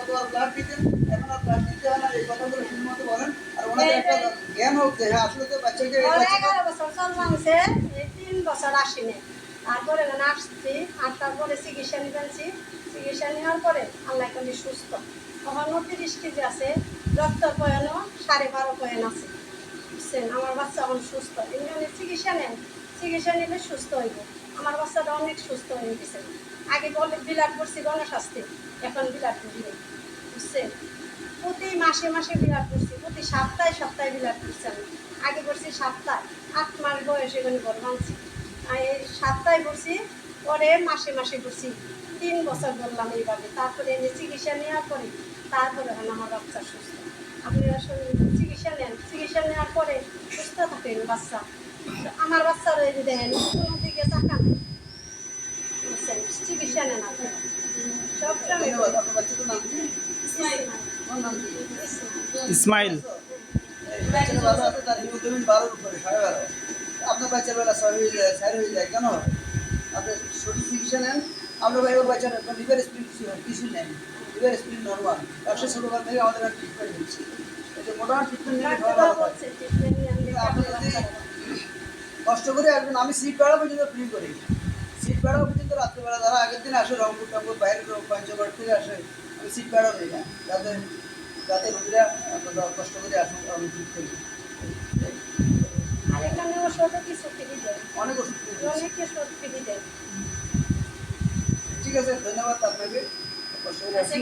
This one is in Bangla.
ব্লাড দিতেন এখন আর ব্লাড দিতে হয় না এই কথাগুলো ঠিকমতো বলেন। আর ওনাদের একটা জ্ঞান হোক যে হ্যাঁ আসলে তো বাচ্চাকে এই ওর বাচ্চাকে- এগারো বছর চলমানছে এই তিন বছর আসিনি। তারপরে আসছি আর তারপরে চিকিৎসা নিবেনছি চিকিৎসা নেওয়ার পরে আল্লাহ কলি সুস্থ। তখন তিরিশ কেজি আছে রক্ত পয়েনও সাড়ে বারো পয়েন আছে। বুঝছেন? আমার বাচ্চা এখন সুস্থ। এমনি চিকিৎসা নেন। চিকিৎসা নিলে সুস্থ হইব। আমার বাচ্চাটা অনেক সুস্থ হয়ে গেছে। আগে বলে বিলাট করছি গণস্বাস্থ্যে, এখন বিলাট করি। বুঝছেন? প্রতি মাসে মাসে বিলাট করছি, প্রতি সপ্তাহে সপ্তাহে বিলাট করছি আমি। আগে করছি সপ্তাহ আট মাস বয়সে এখানে বড় মানছি। এই সপ্তাহে করছি, পরে মাসে মাসে করছি। তিন বছর বললাম এইভাবে, তারপরে এনে চিকিৎসা নেওয়ার পরে তারপরে এখন আমার বাচ্চা সুস্থ। আপনি আসলে চিকিৎসা নেন, চিকিৎসা নেওয়ার পরে সুস্থ থাকেন বাচ্চা। আমার বাচ্চারা এই দেখেন কোনো দিকে তাকান চিকিৎসা নেন ইসমাইল। আপনার বাচ্চার বেলা ছয় হয়ে যায় চার হয়ে যায় কেন? আপনি সঠিক চিকিৎসা নেন আপনার ভাই ওর বাচ্চার লিভার স্পিড কিছু নেন লিভার স্পিড নর্মাল একশো ছোটোবার থেকে আমাদের ট্রিটমেন্ট মোটামুটি ট্রিটমেন্ট নিয়ে আপনি যদি কষ্ট করে আসবেন আমি সিট ভাড়া পর্যন্ত ফ্রি করি। সিট ভাড়া পর্যন্ত রাত্রিবেলা যারা আগের দিন আসে রংপুর টংপুর বাইরে পঞ্চগড় থেকে আসে আমি সিট ভাড়াও নিই না। যাতে যাতে রোগীরা কষ্ট করে আসুন আমি ঠিক করি। অনেক ওষুধ ঠিক আছে ধন্যবাদ আপনাকে। কষ্ট করে আসি।